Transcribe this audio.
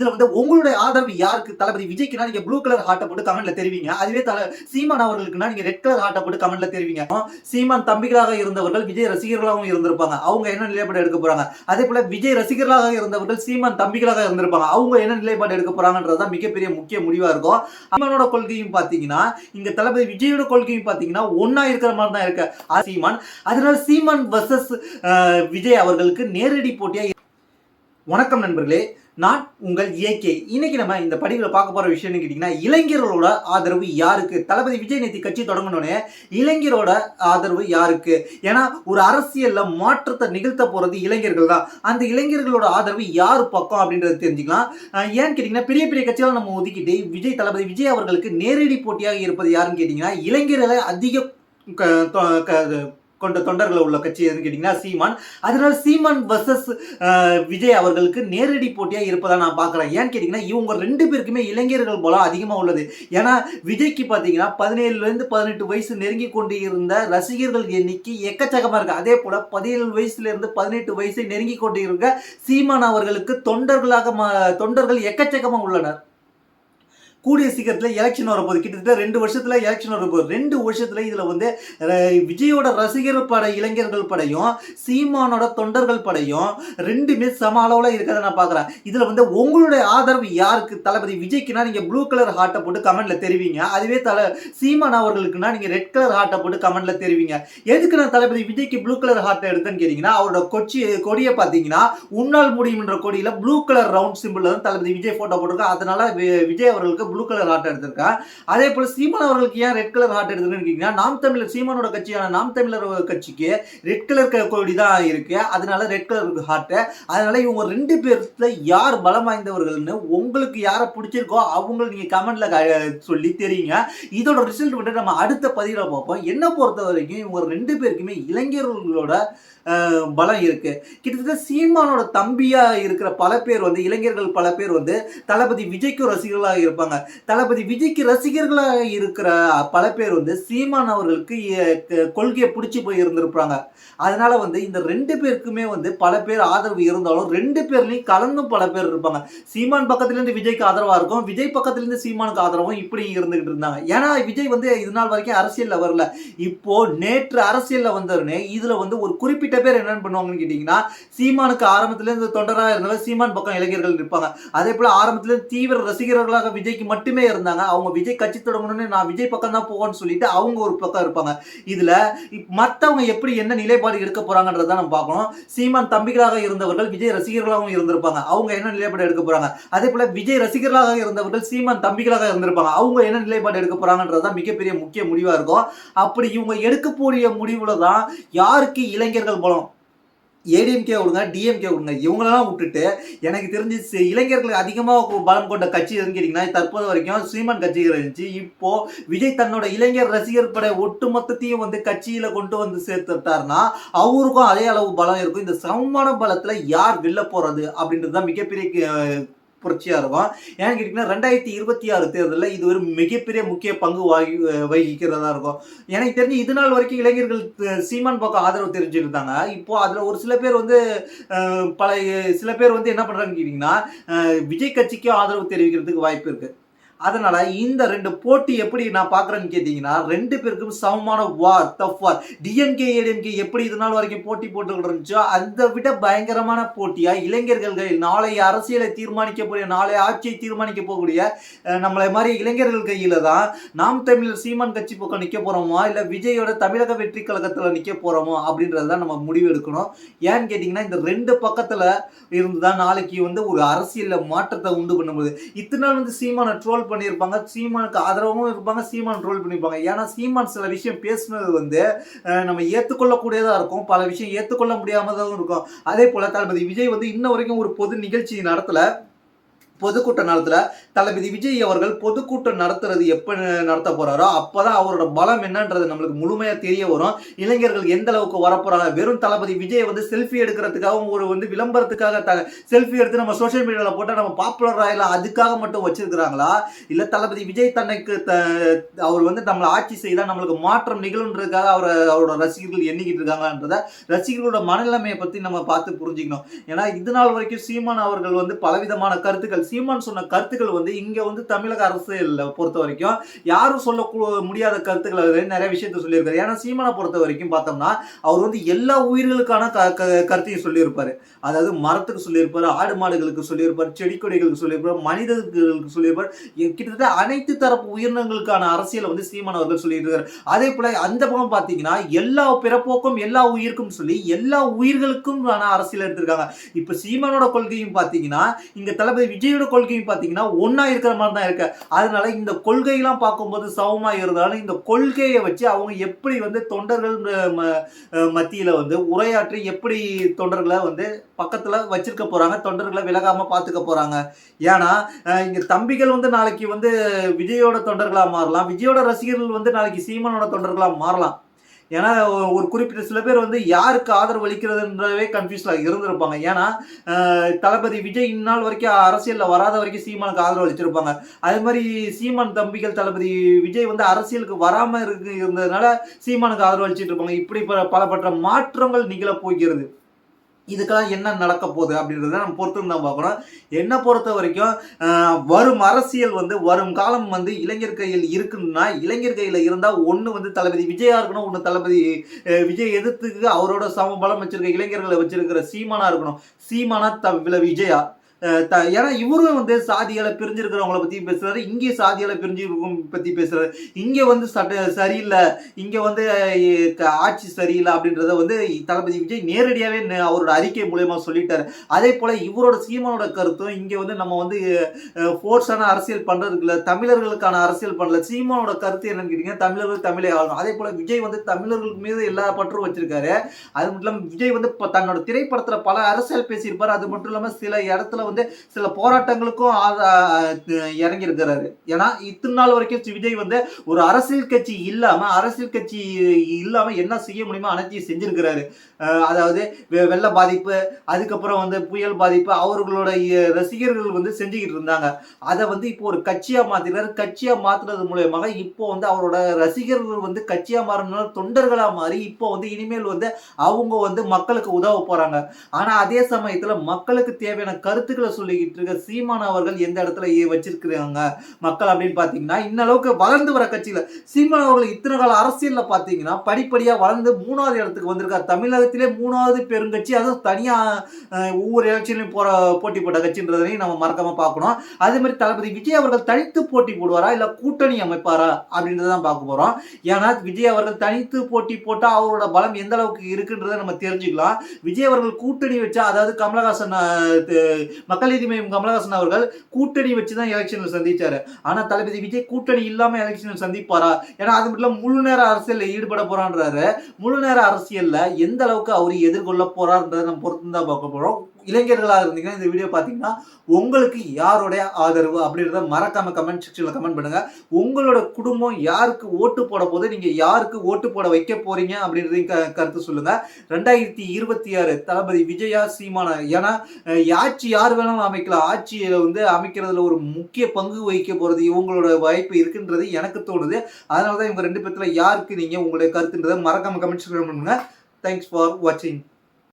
இதுல வந்து உங்களுடைய ஆதரவு யாருக்கு? தளபதி விஜய்க்குனா நீங்க ப்ளூ கலர் ஹார்ட்டை போட்டு கமெண்ட்ல தெரிவிங்க. அதுவே தல சீமான் அவர்களுக்குனா நீங்க ரெட் கலர் ஹார்ட்டை போட்டு கமெண்ட்ல தெரிவிங்க. சீமான் தம்பிகளாக இருந்தவர்கள் விஜய் ரசிகர்களாகவும் இருந்திருப்பாங்க. அவங்க என்ன நிலைப்பாடு எடுக்க போறாங்க? அதே போல விஜய் ரசிகர்களாக இருந்தவர்கள் சீமான் தம்பிகளாக இருந்திருப்பாங்க. அவங்க என்ன நிலைப்பாடு எடுக்க போறாங்கன்றதுதான் மிகப்பெரிய முக்கிய முடிவா இருக்கும். சீமானோட கொள்கையும் பாத்தீங்கன்னா இங்க தளபதி விஜயோட கொள்கையும் பாத்தீங்கன்னா ஒன்னா இருக்கிற மாதிரி தான் இருக்கு சீமான். அதனால சீமான் வர்சஸ் விஜய் அவர்களுக்கு நேரடி போட்டியா வணக்கம் நண்பர்களே நான் உங்கள் ஏகே. இன்னைக்கு நம்ம இந்த படிவில் பார்க்க போகிற விஷயம்னு கேட்டிங்கன்னா இளைஞர்களோட ஆதரவு யாருக்கு? தளபதி விஜய் நேத்தி கட்சி தொடங்கினோடனே இளைஞரோட ஆதரவு யாருக்கு? ஏன்னா ஒரு அரசியலில் மாற்றத்தை நிகழ்த்த போகிறது இளைஞர்கள் தான். அந்த இளைஞர்களோட ஆதரவு யார் பக்கம் அப்படின்றத தெரிஞ்சுக்கலாம். ஏன்னு கேட்டிங்கன்னா பெரிய பெரிய கட்சிகளை நம்ம ஒதுக்கிட்டு விஜய் தளபதி விஜய் அவர்களுக்கு நேரடி போட்டியாக இருப்பது யாருன்னு கேட்டிங்கன்னா இளைஞர்களை அதிக க- தொ- க- கொண்ட தொண்டர்கள் உள்ள கட்சி எதுன்னு கேட்டிங்கன்னா சீமான். அதனால சீமான் வர்சஸ் விஜய் அவர்களுக்கு நேரடி போட்டியாக இருப்பதாக நான் பார்க்குறேன். ஏன்னு கேட்டிங்கன்னா இவங்க ரெண்டு பேருக்குமே இளைஞர்கள் போல அதிகமாக உள்ளது. ஏன்னா விஜய்க்கு பார்த்தீங்கன்னா பதினேழுலேருந்து பதினெட்டு வயசு நெருங்கி கொண்டு இருந்த ரசிகர்கள் எண்ணிக்கை எக்கச்சக்கமாக இருக்குது அதே போல் பதினேழு வயசுலேருந்து பதினெட்டு வயசை நெருங்கி கொண்டு இருக்க சீமான் அவர்களுக்கு தொண்டர்களாக ம- தொண்டர்கள் எக்கச்சக்கமாக உள்ளனர். கூடிய சீக்கிரத்தில் எலெக்ஷன் வரப்போகுது. கிட்டத்தட்ட ரெண்டு வருஷத்தில் எலெக்ஷன் வரப்போகுது. ரெண்டு வருஷத்தில் இதில் வந்து ர- விஜயோட ரசிகர் பட இளைஞர்கள் படையும் சீமானோட தொண்டர்கள் படையும் ரெண்டுமே சம அளவில் இருக்கிறத நான் பார்க்குறேன் இதில் வந்து உங்களுடைய ஆதரவு யாருக்கு? தளபதி விஜய்க்குனா நீங்கள் ப்ளூ கலர் ஹார்ட்டை போட்டு கமெண்டில் தெரிவிங்க. அதுவே தல சீமான் அவர்களுக்குனா நீங்கள் ரெட் கலர் ஹார்ட்டை போட்டு கமெண்டில் தெரிவிங்க. எதுக்கு நான் தளபதி விஜய்க்கு ப்ளூ கலர் ஹார்ட்டை எடுத்தேன்னு கேட்டிங்கன்னா அவரோட கொச்சி கொடியை பார்த்தீங்கன்னா உன்னால் முடியும்ன்ற கொடியில் ப்ளூ கலர் ரவுண்ட் சிம்பிள் தான் தளபதி விஜய் ஃபோட்டோ போட்டிருக்கோம் அதனால விஜய் அவர்களுக்கு ப்ளூ கலர் ஹார்ட் எடுத்திருக்கா. அதே போல் சீமான் அவர்களுக்கு ஏன் ரெட் கலர் ஹார்ட் எடுத்துருக்குன்னு கேட்டிங்கன்னா நாம் தமிழர் சீமானோட கட்சியான நாம் தமிழர் கட்சிக்கு ரெட் கலர் கொடி தான் இருக்கு. அதனால ரெட் கலர் ஹார்ட் அதனால இவங்க ரெண்டு பேர்ல யார் பலம் வாய்ந்தவர்கள்னு உங்களுக்கு யாரை பிடிச்சிருக்கோ அவங்கள நீங்க கமெண்ட்ல சொல்லி தெரியுங்க. இதோட ரிசல்ட் வந்து நம்ம அடுத்த பதிவில் பார்ப்போம். என்ன பொறுத்த வரைக்கும் இவங்க ரெண்டு பேருக்குமே இளைஞர்களோட பலம் இருக்குது கிட்டத்தட்ட சீமானோட தம்பியாக இருக்கிற பல பேர் வந்து இளைஞர்கள் பல பேர் வந்து தளபதி விஜய்க்கு ரசிகர்களாக இருப்பாங்க. தளபதி விஜய்க்கு ரசிகர்களாக இருக்கிற பல பேர் வந்து சீமான் அவர்களுக்கு கொள்கையை பிடிச்சி போய் இருந்திருப்பாங்க. அதனால் வந்து இந்த ரெண்டு பேருக்குமே வந்து பல பேர் ஆதரவு இருந்தாலும் ரெண்டு பேர்லையும் கலந்தும் பல பேர் இருப்பாங்க. சீமான் பக்கத்துலேருந்து விஜய்க்கு ஆதரவாக இருக்கும் விஜய் பக்கத்துலேருந்து சீமானுக்கு ஆதரவும் இப்படி இருந்துகிட்டு இருந்தாங்க. ஏன்னா விஜய் வந்து இது நாள் வரைக்கும் அரசியலில் வரல. இப்போ நேற்று அரசியலில் வந்தவனே இதில் வந்து ஒரு குறிப்பிட்ட பேர் என்னென்னு பண்ணுவாங்கன்னு கேட்டிங்கன்னா சீமானுக்கு ஆரம்பத்துலேருந்து தொண்டராக இருந்தவர் சீமான் பக்கம் இளைஞர்கள் இருப்பாங்க அதே போல் ஆரம்பத்தில் தீவிர ரசிகர்களாக விஜய்க்கு மட்டுமே இருந்தாங்க. அவங்க விஜய் கட்சி தொடங்கணும்னு நான் விஜய் பக்கம் தான் போவேன்னு சொல்லிட்டு அவங்க ஒரு பக்கம் இருப்பாங்க. இதில் மற்றவங்க எப்படி என்ன நிலைப்பாடு எடுக்க போறாங்கன்றத நம்ம பார்க்கணும். சீமான் தம்பிகளாக இருந்தவர்கள் விஜய் ரசிகர்களாகவும் இருந்திருப்பாங்க. அவங்க என்ன நிலைப்பாடு எடுக்க போகிறாங்க அதே போல் விஜய் ரசிகர்களாக இருந்தவர்கள் சீமான் தம்பிகளாக இருந்திருப்பாங்க. அவங்க என்ன நிலைப்பாடு எடுக்க போறாங்கன்றது தான் மிகப்பெரிய முக்கிய முடிவாக இருக்கும். அப்படி இவங்க எடுக்கக்கூடிய முடிவில் தான் யாருக்கு இளைஞர்கள் பலம் ஏடிஎம்கே விடுங்க டிஎம்கே கொடுங்க இவங்களெல்லாம் விட்டுட்டு எனக்கு தெரிஞ்சு இளைஞர்களுக்கு அதிகமாக பலம் கொண்ட கட்சி எதுன்னு கேட்டிங்கன்னா தற்போது வரைக்கும் சீமான் கட்சி இருந்துச்சு. இப்போ விஜய் தன்னோட இளைஞர் ரசிகர் படை ஒட்டுமொத்தத்தையும் வந்து கட்சியில் கொண்டு வந்து சேர்த்துட்டாருன்னா அவருக்கும் அதே அளவு பலம் இருக்கும். இந்த சமமான பலத்தில் யார் வெல்ல போகிறது அப்படின்றது தான் மிகப்பெரிய புரட்சியாக இருக்கும் ஏன்னு கேட்டிங்கன்னா ரெண்டாயிரத்தி இருபத்தி ஆறு தேர்தலில் இது ஒரு மிகப்பெரிய முக்கிய பங்கு வகி வகிக்கிறதா இருக்கும். எனக்கு தெரிஞ்சு இது நாள் வரைக்கும் இளைஞர்கள் சீமான் பக்கம் ஆதரவு தெரிஞ்சுருந்தாங்க இப்போ அதில் ஒரு சில பேர் வந்து பல சில பேர் வந்து என்ன பண்ணுறாங்கன்னு கேட்டிங்கன்னா விஜய் கட்சிக்கும் ஆதரவு தெரிவிக்கிறதுக்கு வாய்ப்பு இருக்குது அதனால இந்த ரெண்டு போட்டி எப்படி நான் பார்க்குறேன்னு கேட்டிங்கன்னா ரெண்டு பேருக்கும் சமமான war tough war DMK ADMK எப்படி இது நாள் வரைக்கும் போட்டி போட்டுக்கிட்டு இருந்துச்சோ அதை விட பயங்கரமான போட்டியாக இளைஞர்கள் நாளைய அரசியலை தீர்மானிக்கக்கூடிய நாளைய ஆட்சியை தீர்மானிக்க போகக்கூடிய நம்மளை மாதிரி இளைஞர்கள் கையில் தான் நாம் தமிழர் சீமான் கட்சி பக்கம் நிற்க போகிறோமா இல்லை விஜயோட தமிழக வெற்றி கழகத்தில் நிற்க போகிறோமோ அப்படின்றது தான் நம்ம முடிவு எடுக்கணும். ஏன்னு கேட்டிங்கன்னா இந்த ரெண்டு பக்கத்தில் இருந்து தான் நாளைக்கு வந்து ஒரு அரசியலில் மாற்றத்தை உண்டு பண்ணும்போது. இத்தனை நாள் வந்து சீமான ட்ரோல் பண்ணியிருப்பாங்க சீமானுக்கு ஆதரவாகவும் இருப்பாங்க சீமான் ட்ரோல் பண்ணியிருப்பாங்க. ஏன்னா சீமான் சில விஷயம் பேசுனது வந்து நம்ம ஏற்றுக்கொள்ளக்கூடியதாக இருக்கும். பல விஷயம் ஏற்றுக்கொள்ள முடியாமதாகவும் இருக்கும். அதே போல் தளபதி விஜய் வந்து இன்ன வரைக்கும் ஒரு பொது நிகழ்ச்சி நடத்தலை. பொதுக்கூட்ட நடத்தல தளபதி விஜய் அவர்கள் பொதுக்கூட்டம் நடத்துறது எப்போ நடத்த போறாரோ அப்பதான் அவரோட பலம் என்னன்றது நம்மளுக்கு முழுமையாக தெரிய வரும். இளைஞர்கள் எந்த அளவுக்கு வரப்போறாங்க? வெறும் தளபதி விஜய் வந்து செல்ஃபி எடுக்கிறதுக்காகவும் ஒரு வந்து விளம்பரத்துக்காக த செல்ஃபி எடுத்து நம்ம சோஷியல் மீடியாவில் போட்டால் நம்ம பாப்புலர் ஆகலாம் அதுக்காக மட்டும் வச்சிருக்கிறாங்களா? இல்லை தளபதி விஜய் தன்னைக்கு த அவர் வந்து நம்மளை ஆட்சி செய்தால் நம்மளுக்கு மாற்றம் நிகழுன்றதுக்காக அவர் அவரோட ரசிகர்கள் எண்ணிக்கிட்டு இருக்காங்களான்றதை ரசிகர்களோட மனநிலைமையை பற்றி நம்ம பார்த்து புரிஞ்சுக்கணும். ஏன்னா இது நாள் வரைக்கும் சீமான் அவர்கள் வந்து பலவிதமான கருத்துக்கள் சீமான் சொன்ன கருத்துக்கள் வந்து இங்க வந்து தமிழக அரசியல்ல பொறுத்த வரைக்கும். யாரும் சொல்ல முடியாத கருத்துக்களை நிறைய விஷயத்த சொல்லியிருக்காரு. ஏன்னா சீமானை பொறுத்த வரைக்கும் பார்த்தோம்னா அவர் வந்து எல்லா உயிர்களுக்கான க க- கருத்தையும் சொல்லியிருப்பாரு. அதாவது மரத்துக்கு சொல்லியிருப்பாரு ஆடு மாடுகளுக்கு சொல்லியிருப்பாரு செடி கொடிகளுக்கு சொல்லியிருப்பாரு மனிதர்களுக்கு சொல்லியிருப்பார். கிட்டத்தட்ட அனைத்து தரப்பு உயிரினங்களுக்கான அரசியலை வந்து சீமான் அவர்கள் சொல்லியிருக்காரு. அதே போல அந்த பக்கம் பார்த்தீங்கன்னா எல்லா பிறப்போக்கும் எல்லா உயிருக்கும் சொல்லி எல்லா உயிர்களுக்கும் அரசியல் எடுத்திருக்காங்க. இப்ப சீமானோட கொள்கையும் பார்த்தீங்கன்னா இங்க தளபதி விஜய் விஜயோட கொள்கையும் பார்த்தீங்கன்னா ஒன்றா இருக்கிற மாதிரி தான் இருக்கு. அதனால இந்த கொள்கையெல்லாம் பார்க்கும்போது சமமா இருந்தாலும் இந்த கொள்கையை வச்சு அவங்க எப்படி வந்து தொண்டர்கள் ம- வந்து உரையாற்றி எப்படி தொண்டர்களை வந்து பக்கத்தில் வச்சிருக்க போறாங்க தொண்டர்களை விலகாமல் பார்த்துக்க போறாங்க. ஏன்னா இங்கே தம்பிகள் வந்து நாளைக்கு வந்து விஜயோட தொண்டர்களாக மாறலாம் விஜயோட ரசிகர்கள் வந்து நாளைக்கு சீமானோட தொண்டர்களாக மாறலாம். ஏன்னா ஒரு குறிப்பிட்ட சில பேர் வந்து யாருக்கு ஆதரவு அளிக்கிறதுன்றவே கன்ஃபியூஸில் இருந்திருப்பாங்க. ஏன்னா தளபதி விஜய் இந்நாள் வரைக்கும் அரசியலில் வராத வரைக்கும் சீமானுக்கு ஆதரவு அளிச்சிருப்பாங்க. அதே மாதிரி சீமான் தம்பிகள் தளபதி விஜய் வந்து அரசியலுக்கு வராமல் இருக்கு இருந்ததுனால சீமானுக்கு ஆதரவு அளிச்சிட்டு இருப்பாங்க. இப்படி பலப்பட்ட மாற்றங்கள் நிகழ போகிறது. இதுக்கெல்லாம் என்ன நடக்க போகுது அப்படின்றத நம்ம பொறுத்து தான் பார்க்கணும். என்னை பொறுத்த வரைக்கும் வரும் அரசியல் வந்து வரும் காலம் வந்து இளைஞர் கையில் இருக்குன்னா இளைஞர் கையில் இருந்தால் ஒன்று வந்து தளபதி விஜயா இருக்கணும் ஒன்று தளபதி விஜய் எதிர்த்துக்கு அவரோட சமபலம் வச்சிருக்க இளைஞர்களை வச்சிருக்கிற சீமானா இருக்கணும். சீமானா த விஜயா. ஏன்னா இவரும் வந்து சாதிகளை பிரிஞ்சிருக்கிறவங்களை பற்றி பேசுகிறாரு இங்கே சாதிகளை பிரிஞ்சிருக்கும் பற்றி பேசுகிறாரு இங்கே வந்து சட்ட சரியில்லை. இங்கே வந்து க- ஆட்சி சரியில்லை அப்படின்றத வந்து தளபதி விஜய் நேரடியாகவே அவரோட அறிக்கை மூலயமா சொல்லிட்டாரு. அதே போல் இவரோட சீமானோட கருத்தும் இங்கே வந்து நம்ம வந்து ஃபோர்ஸான அரசியல் பண்றதுக்கு இல்லை தமிழர்களுக்கான அரசியல் பண்ணல. சீமானோட கருத்து என்னன்னு கேட்டிங்கன்னா தமிழர்கள் தமிழை ஆளணும். அதே போல் விஜய் வந்து தமிழர்களுக்கு மீது எல்லா பற்றும் வச்சிருக்காரு. அது மட்டும் இல்லாமல் விஜய் வந்து தன்னோட திரைப்படத்தில் பல அரசியல் பேசியிருப்பார். அது மட்டும் இல்லாமல் சில இடத்துல வந்து சில போராட்டங்களுக்கும் இறங்கி இருக்கிறாரு ஏன்னா இத்தனை நாள் வரைக்கும் விஜய் வந்து ஒரு அரசியல் கட்சி இல்லாம அரசியல் கட்சி இல்லாம என்ன செய்ய முடியுமோ அனைத்தையும் செஞ்சிருக்கிறாரு. அதாவது வெ- வெள்ள பாதிப்பு அதுக்கப்புறம் வந்து புயல் பாதிப்பு அவர்களோட ரசிகர்கள் வந்து செஞ்சுக்கிட்டு இருந்தாங்க. அதை வந்து இப்போ ஒரு கட்சியா மாற்றினார் கட்சியா மாத்துறது மூலயமாக இப்போ வந்து அவரோட ரசிகர்கள் வந்து கட்சியா மாறினால தொண்டர்களா மாறி இப்போ வந்து இனிமேல் வந்து அவங்க வந்து மக்களுக்கு உதவ போறாங்க. ஆனா அதே சமயத்துல மக்களுக்கு தேவையான கருத்துக்கள் சொல்லிக்கிட்டு இருக்க சீமான் அவர்கள் எந்த இடத்துல வச்சிருக்கிறாங்க? மக்கள் அப்படின்னு பார்த்தீங்கன்னா இந்த அளவுக்கு வளர்ந்து வர கட்சியில. சீமான் அவர்கள் இத்தனை கால அரசியலில் பார்த்தீங்கன்னா படிப்படியாக வளர்ந்து மூணாவது இடத்துக்கு வந்திருக்கார். தமிழகத்திலே மூணாவது பெருங்கட்சி அதுவும் தனியாக ஒவ்வொரு எலெக்ஷன்லையும் போற போட்டி போட்ட கட்சின்றதையும் நம்ம மறக்காம பார்க்கணும். அதே மாதிரி தளபதி விஜய் அவர்கள் தனித்து போட்டி போடுவாரா? இல்லை கூட்டணி அமைப்பாரா? அப்படின்றதான் பார்க்க போகிறோம் ஏன்னா விஜய் அவர்கள் தனித்து போட்டி போட்டால் அவரோட பலம் எந்த அளவுக்கு இருக்குன்றதை நம்ம தெரிஞ்சுக்கலாம். விஜய் அவர்கள் கூட்டணி வச்சா அதாவது கமலஹாசன் மக்கள் நீதி மையம் கமலஹாசன் அவர்கள் கூட்டணி வச்சு தான் எலெக்ஷன்ல சந்திச்சாரு. ஆனா தளபதி விஜய் கூட்டணி இல்லாம எலெக்ஷன்ல சந்திப்பாரா? ஏன்னா அது மட்டும் முழு நேர அரசியல்ல ஈடுபட போறான்றாரு. முழு நேர அரசியல்ல எந்த அளவுக்கு அவர் எதிர்கொள்ள போறாருன்றதை நம்ம பொறுத்து தான் பார்க்க போறோம். இளைஞர்களாக இருந்தீங்கன்னா இந்த வீடியோ பார்த்தீங்கன்னா உங்களுக்கு யாருடைய ஆதரவு அப்படின்றத மறக்காம கமெண்ட் செக்ஷனில் கமெண்ட் பண்ணுங்க. உங்களோட குடும்பம் யாருக்கு ஓட்டு போட போது நீங்க யாருக்கு ஓட்டு போட வைக்க போறீங்க அப்படின்றதையும் க- கருத்து சொல்லுங்க. ரெண்டாயிரத்தி இருபத்தி ஆறு தளபதி விஜயா சீமான ஏன்னா ஆட்சி யார் வேணாலும் அமைக்கலாம் ஆட்சியை வந்து அமைக்கிறதுல ஒரு முக்கிய பங்கு வகிக்க போறது இவங்களோட வாய்ப்பு இருக்குன்றது எனக்கு தோணுது. அதனால தான் இவங்க ரெண்டு பேர்த்தில் யாருக்கு நீங்க உங்களுடைய கருத்துன்றதை மறக்காம கமெண்ட் பண்ணுங்க. தேங்க்ஸ் ஃபார் வாட்சிங்